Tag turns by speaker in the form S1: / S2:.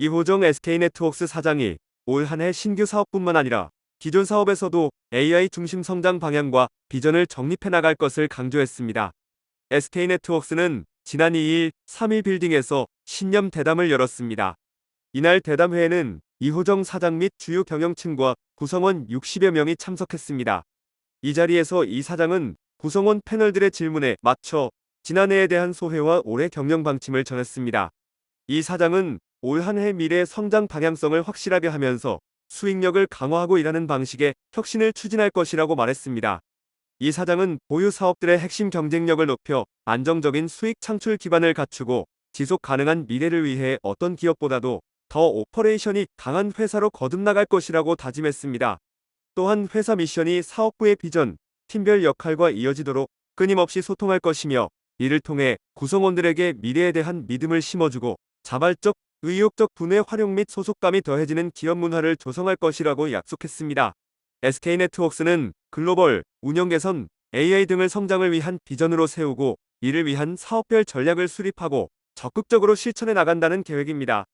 S1: 이호정 SK네트워크스 사장이 올 한 해 신규 사업뿐만 아니라 기존 사업에서도 AI 중심 성장 방향과 비전을 정립해 나갈 것을 강조했습니다. SK네트워크스는 지난 2일 3일 빌딩에서 신년 대담을 열었습니다. 이날 대담회에는 이호정 사장 및 주요 경영층과 구성원 60여 명이 참석했습니다. 이 자리에서 이 사장은 구성원 패널들의 질문에 맞춰 지난해에 대한 소회와 올해 경영 방침을 전했습니다. 이 사장은 올 한 해 미래 성장 방향성을 확실하게 하면서 수익력을 강화하고 일하는 방식의 혁신을 추진할 것이라고 말했습니다. 이 사장은 보유 사업들의 핵심 경쟁력을 높여 안정적인 수익 창출 기반을 갖추고 지속 가능한 미래를 위해 어떤 기업보다도 더 오퍼레이션이 강한 회사로 거듭나갈 것이라고 다짐했습니다. 또한 회사 미션이 사업부의 비전, 팀별 역할과 이어지도록 끊임없이 소통할 것이며 이를 통해 구성원들에게 미래에 대한 믿음을 심어주고 자발적, 의욕적 분의 활용 및 소속감이 더해지는 기업 문화를 조성할 것이라고 약속했습니다. SK네트워크스는 글로벌, 운영 개선, AI 등을 성장을 위한 비전으로 세우고 이를 위한 사업별 전략을 수립하고 적극적으로 실천해 나간다는 계획입니다.